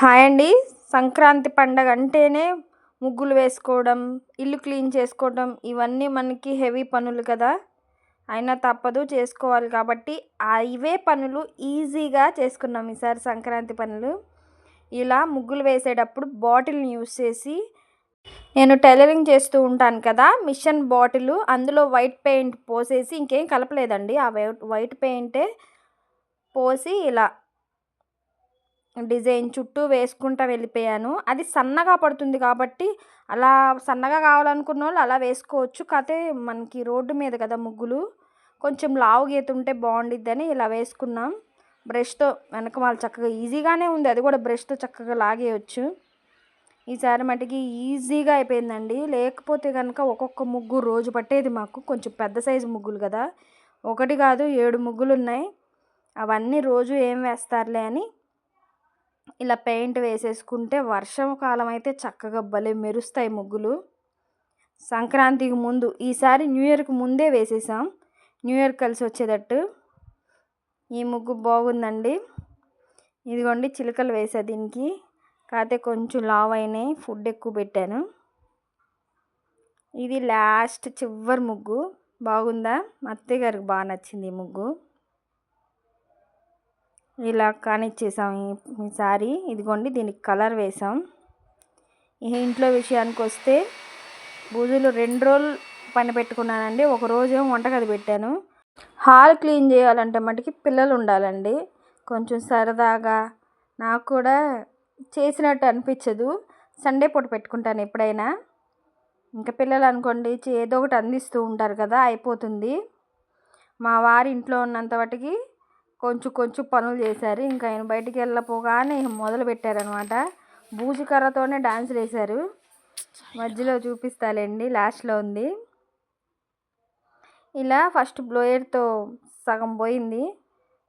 Hi అండి. సంక్రాంతి పండగ అంటేనే ముగ్గులు వేసుకోవడం ఇల్లు క్లీన్ చేసుకోవడం ఇవన్నీ మనకి హెవీ పనులు కదా. అయినా తప్పదు చేసుకోవాలి కాబట్టి అవే ఇవే పనులు ఈజీగా చేసుకున్నాం ఈసారి సంక్రాంతి పనులు. ఇలా ముగ్గులు వేసేటప్పుడు బాటిల్ని యూస్ చేసి నేను టైలరింగ్ చేస్తూ ఉంటాను కదా మిషన్ బాటిల్ అందులో వైట్ పెయింట్ పోసేసి ఇంకేం కలపలేదండి. ఆ వైట్ వైట్ పెయింటే పోసి ఇలా డిజైన్ చుట్టూ వేసుకుంటా వెళ్ళిపోయాను. అది సన్నగా పడుతుంది కాబట్టి అలా సన్నగా కావాలనుకున్న వాళ్ళు అలా వేసుకోవచ్చు. కాకపోతే మనకి రోడ్డు మీద కదా ముగ్గులు. కొంచెం లావు గీతుంటే బాగుండిద్దని ఇలా వేసుకున్నాం. బ్రష్తో వెనక వాళ్ళు చక్కగా ఈజీగానే ఉంది. అది కూడా బ్రష్తో చక్కగా లాగేయచ్చు. ఈసారి మటుకి ఈజీగా అయిపోయిందండి. లేకపోతే కనుక ఒక్కొక్క ముగ్గు రోజు పట్టేది మాకు. కొంచెం పెద్ద సైజు ముగ్గులు కదా. ఒకటి కాదు ఏడు ముగ్గులు ఉన్నాయి అవన్నీ రోజు ఏం వేస్తారులే అని ఇలా పెయింట్ వేసేసుకుంటే వర్షం కాలం అయితే చక్కగా భలే మెరుస్తాయి ముగ్గులు. సంక్రాంతికి ముందు ఈసారి న్యూ ఇయర్కి ముందే వేసేసాం. న్యూ ఇయర్ కలిసి వచ్చేటట్టు. ఈ ముగ్గు బాగుందండి. ఇదిగోండి చిలుకలు వేసా దీనికి. కాకపోతే కొంచెం లావ్ అయినాయి. ఫుడ్ ఎక్కువ పెట్టాను. ఇది లాస్ట్ చివరి ముగ్గు. బాగుందా? మా అత్తయ్య గారికి బాగా నచ్చింది ఈ ముగ్గు. ఇలా కానిచ్చేసాం ఈసారి ఇదిగోండి దీనికి కలర్ వేసాం. ఇంట్లో విషయానికి వస్తే బూజులు రెండు రోజులు పని పెట్టుకున్నానండి. ఒక రోజు వంటగది పెట్టాను. హాల్ క్లీన్ చేయాలంటే మటుకి పిల్లలు ఉండాలండి. కొంచెం సరదాగా నాకు కూడా చేసినట్టు అనిపించదు. సండే పూట పెట్టుకుంటాను ఎప్పుడైనా. ఇంకా పిల్లలు అనుకోండి ఏదో ఒకటి అందిస్తూ ఉంటారు కదా అయిపోతుంది. మా వారి ఇంట్లో ఉన్నంత వాటికి కొంచెం కొంచెం పనులు చేశారు. ఇంకా ఆయన బయటికి వెళ్ళపోగానే మొదలు పెట్టారనమాట బూజుకర్రతోనే డాన్సులు వేశారు మధ్యలో చూపిస్తాలేండి లాస్ట్లో ఉంది. ఇలా ఫస్ట్ బ్లోయర్తో సగం పోయింది.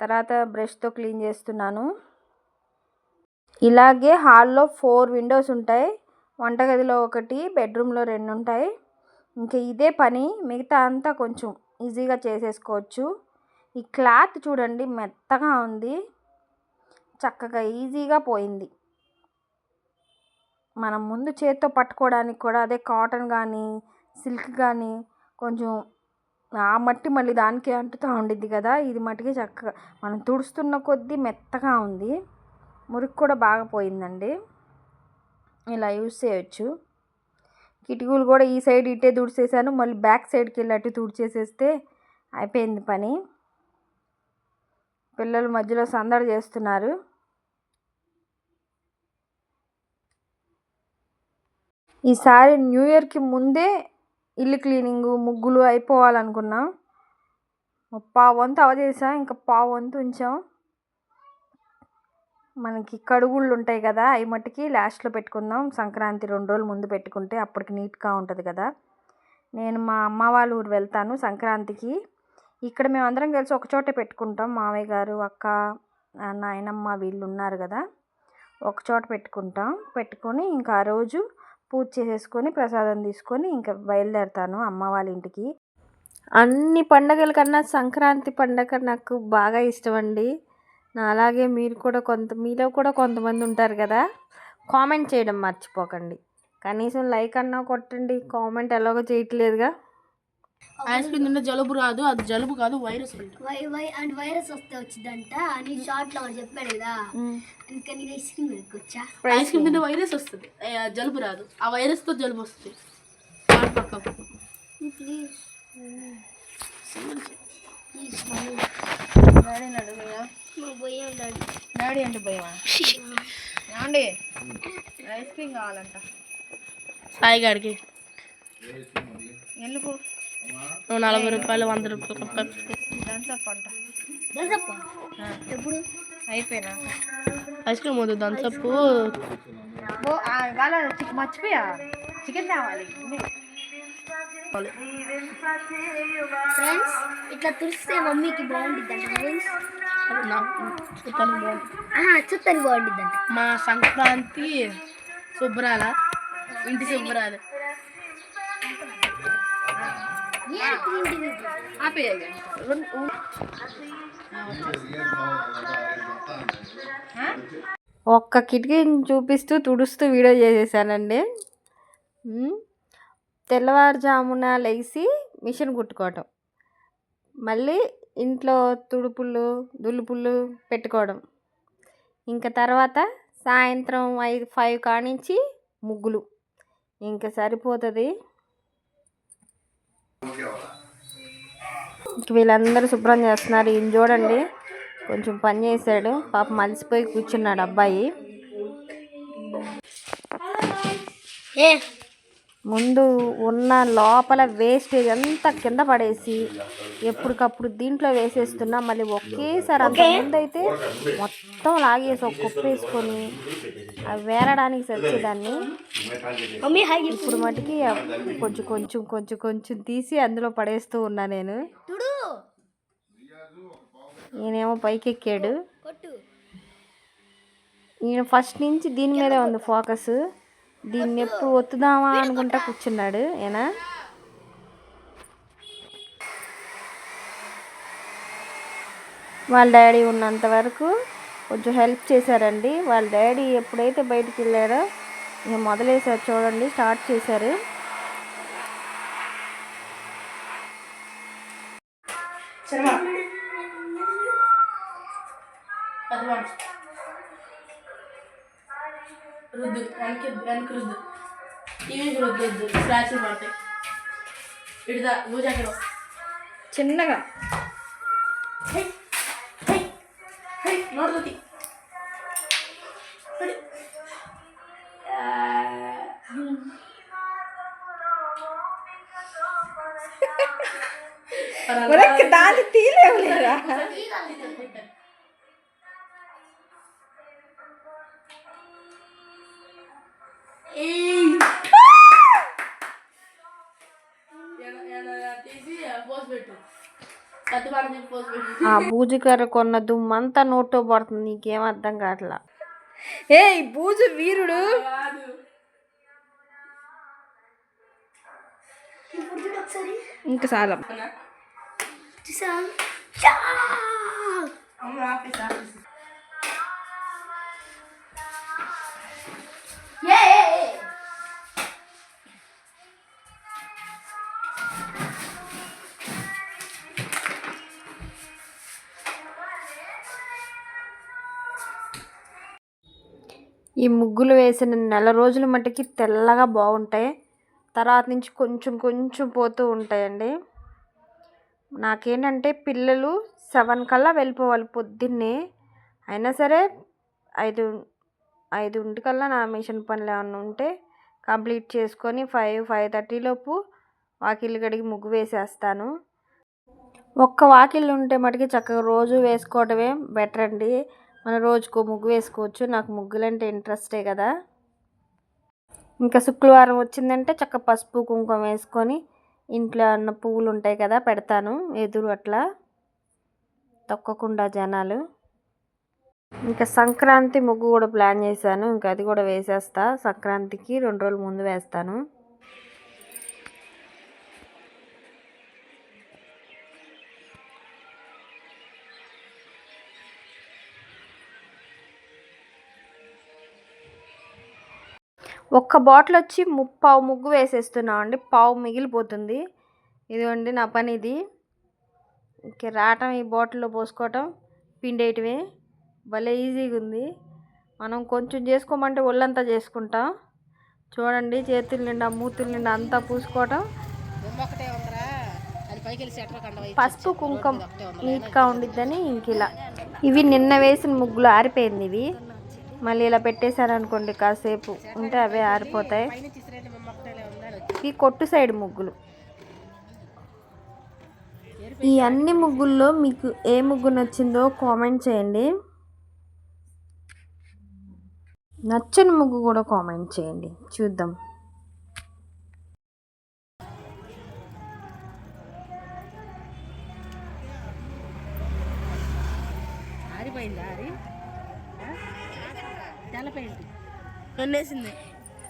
తర్వాత బ్రష్తో క్లీన్ చేస్తున్నాను. ఇలాగే హాల్లో ఫోర్ విండోస్ ఉంటాయి. వంటగదిలో ఒకటి బెడ్రూమ్లో రెండు ఉంటాయి. ఇంకా ఇదే పని మిగతా అంతా కొంచెం ఈజీగా చేసేసుకోవచ్చు. ఈ క్లాత్ చూడండి మెత్తగా ఉంది. చక్కగా ఈజీగా పోయింది. మనం ముందు చేత్తో పట్టుకోవడానికి కూడా అదే కాటన్ కానీ సిల్క్ కానీ కొంచెం ఆ మట్టి మళ్ళీ దానికి అంటుతూ ఉండిద్ది కదా. ఇది మట్టికి చక్కగా మనం తుడుస్తున్న కొద్దీ మెత్తగా ఉంది. మురికి కూడా బాగా పోయిందండి. ఇలా యూస్ చేయొచ్చు. కిటికీలు కూడా ఈ సైడ్ ఇటే తుడిచేసాను. మళ్ళీ బ్యాక్ సైడ్కి వెళ్ళి అటు తుడిచేసేస్తే అయిపోయింది పని. పిల్లలు మధ్యలో సందడి చేస్తున్నారు. ఈసారి న్యూ ఇయర్కి ముందే ఇల్లు క్లీనింగ్ ముగ్గులు అయిపోవాలనుకున్నాం. పావు వంతు అవచేసాం ఇంకా పావు వంతు ఉంచాం. మనకి కడుగుళ్ళు ఉంటాయి కదా అవి మట్టుకి లాస్ట్లో పెట్టుకుందాం. సంక్రాంతి రెండు రోజులు ముందు పెట్టుకుంటే అప్పటికి నీట్గా ఉంటుంది కదా. నేను మా అమ్మ వాళ్ళ ఊరు వెళ్తాను సంక్రాంతికి. ఇక్కడ మేము అందరం కలిసి ఒక చోటే పెట్టుకుంటాం. మామయ్య గారు అక్క నాయనమ్మ వీళ్ళు ఉన్నారు కదా. ఒక చోట పెట్టుకుంటాం. పెట్టుకొని ఇంకా ఆ రోజు పూజ చేసేసుకొని ప్రసాదం తీసుకొని ఇంకా బయలుదేరుతాను అమ్మ వాళ్ళ ఇంటికి. అన్ని పండగల కన్నా సంక్రాంతి పండగ నాకు బాగా ఇష్టం అండి నా అలాగే మీరు కూడా కొంత మీలో కూడా కొంతమంది ఉంటారు కదా. కామెంట్ చేయడం మర్చిపోకండి. కనీసం లైక్ అన్నా కొట్టండి. కామెంట్ ఎలాగో చేయట్లేదుగా. ఐస్ క్రీమ్ తింటే జలుబు రాదు అది జలుబు కాదు virus why why and virus వస్తే వచ్చిందంట అని షార్ట్లో చెప్పాడు కదా. అందుకని ఐస్ క్రీమ్ పెట్టుకొచ్చా ఐస్ క్రీమ్ తింటే వైరస్ వస్తుంది. జలుబు రాదు. ఆ వైరస్తో జలుబు వస్తుంది. ప్లీజ్ డాడీ డాడీ అంటే భయమా? ఏమండి? ఐస్ క్రీమ్ కావాలంట. సాయి గారికి నువ్వు నలభై రూపాయలు వంద రూపాయలు ఎప్పుడు? అయిపోయినా? ఐస్ క్రీమ్ వద్దు దంచప్పు మర్చిపోయా? చికెన్ తేవాలి ఫ్రెండ్స్ ఇట్లా తుడిస్తే మమ్మీకి బాగుంటుంది అంట ఫ్రెండ్స్ చూస్తాను బాగుంటుంది అంట మా సంక్రాంతి శుభ్రాల ఇంటి శుభ్రాలు. ఆపేయాలి. ఒక్క కిటికీని చూపిస్తూ తుడుస్తూ వీడియో చేసేసానండి. తెల్లవారుజామున లేచి మిషన్ కుట్టుకోవటం. మళ్ళీ ఇంట్లో తుడుపులు దులుపులు పెట్టుకోవడం. ఇంకా తర్వాత సాయంత్రం ఐదు ఫైవ్ కానించి ముగ్గులు. ఇంకా సరిపోతుంది ఇంక వీళ్ళందరూ శుభ్రం చేస్తున్నారు. ఈయన చూడండి కొంచెం పని చేశాడు. పాప మలిసిపోయి కూర్చున్నాడు అబ్బాయి. ఏ ముందు ఉన్న లోపల వేస్టేజ్ అంతా కింద పడేసి ఎప్పటికప్పుడు దీంట్లో వేసేస్తున్నా మళ్ళీ ఒకేసారి అంత ముందు అయితే మొత్తం లాగేసి ఒక కుప్ప వేసుకొని అవి వేరడానికి సరిచేదాన్ని. ఇప్పుడు మటుకి కొంచెం కొంచెం కొంచెం కొంచెం తీసి అందులో పడేస్తూ ఉన్నా నేను. తుడు ఈయనేమో పైకి ఎక్కాడు కొట్టు. ఈయన ఫస్ట్ నుంచి దీని మీదే ఉంది ఫోకస్ దీన్ని ఎప్పుడు ఒత్తుదామా అనుకుంటా కూర్చున్నాడు ఈయన వాళ్ళ డాడీ ఉన్నంత వరకు కొంచెం హెల్ప్ చేశారండి. వాళ్ళ డాడీ ఎప్పుడైతే బయటికి వెళ్ళారో ఇక మొదలేసారు చూడండి స్టార్ట్ చేశారు. శర్మ. అది వాడు రుద్దు వెనక్కి వెనక్కి రుద్దు టీవీకి రుద్దు వద్దు స్క్రాచ్లు పడతాయి ఇడుదా భూజాకర్ చిన్నగా హై హై హై నోడుతుంది దాన్ని తీలేవులేరా ఆ బూజుకర్ర కొన్న దుమ్మంతా నోట్లో పడుతుంది. నీకేం అర్థం కావట్లా? ఏ బూజు వీరుడు. ఇంకా ఆఫీస్ ఏ ఈ ముగ్గులు వేసిన నెల రోజుల మట్టుకి తెల్లగా బాగుంటాయి. తర్వాత నుంచి కొంచెం కొంచెం పోతూ ఉంటాయండి. నాకేంటంటే పిల్లలు సెవెన్ కల్లా వెళ్ళిపోవాలి పొద్దున్నే. అయినా సరే ఐదు ఐదుంటికల్లా నా మిషన్ పనులు ఏమన్నా ఉంటే కంప్లీట్ చేసుకొని ఫైవ్ ఫైవ్ థర్టీ లోపు వాకిళ్ళు కడిగి ముగ్గు వేసేస్తాను. ఒక్క వాకిళ్ళు ఉంటే మటుకి చక్కగా రోజు వేసుకోవటమే బెటర్ అండి మన రోజుకో ముగ్గు వేసుకోవచ్చు. నాకు ముగ్గులంటే ఇంట్రెస్టే కదా. ఇంకా శుక్రవారం వచ్చిందంటే చక్క పసుపు కుంకుమ వేసుకొని ఇంట్లో అన్న పువ్వులు ఉంటాయి కదా పెడతాను ఎదురు అట్లా. తొక్కకుండా జనాలు. ఇంకా సంక్రాంతి ముగ్గు కూడా ప్లాన్ చేశాను. ఇంకా అది కూడా వేసేస్తా. సంక్రాంతికి రెండు రోజుల ముందు వేస్తాను. ఒక్క బాటిల్ వచ్చి ముప్పావు ముగ్గు వేసేస్తున్నాం అండి. పావు మిగిలిపోతుంది. ఇదిగోండి నా పని ఇది. ఇంక రావటం ఈ బాటిల్లో పోసుకోవటం. పిండేయటమే భలే ఈజీగా ఉంది. మనం కొంచెం చేసుకోమంటే ఒళ్ళంతా చేసుకుంటాం. చూడండి చేతుల నిండా మూతుల నిండా అంతా పూసుకోవటం. పసుపు కుంకుమ నీట్గా ఉండిద్దని ఇంక ఇలా. ఇవి నిన్న వేసిన ముగ్గులు ఆరిపోయింది ఇవి. మళ్ళీ ఇలా పెట్టేశారనుకోండి కాసేపు ఉంటే అవే ఆరిపోతాయి. ఈ కొట్టు సైడ్ ముగ్గులు. ఈ అన్ని ముగ్గుల్లో మీకు ఏ ముగ్గు నచ్చిందో కామెంట్ చేయండి. నచ్చని ముగ్గు కూడా కామెంట్ చేయండి. చూద్దాం.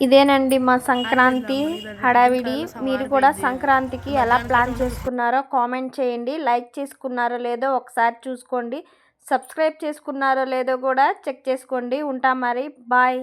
ఇదేనండి మా సంక్రాంతి హడావిడి. మీరు కూడా సంక్రాంతికి ఎలా ప్లాన్ చేసుకున్నారో కామెంట్ చేయండి. లైక్ చేసుకున్నారో లేదో ఒకసారి చూసుకోండి. సబ్స్క్రైబ్ చేసుకున్నారో లేదో కూడా చెక్ చేసుకోండి. ఉంటాం మరి. బాయ్.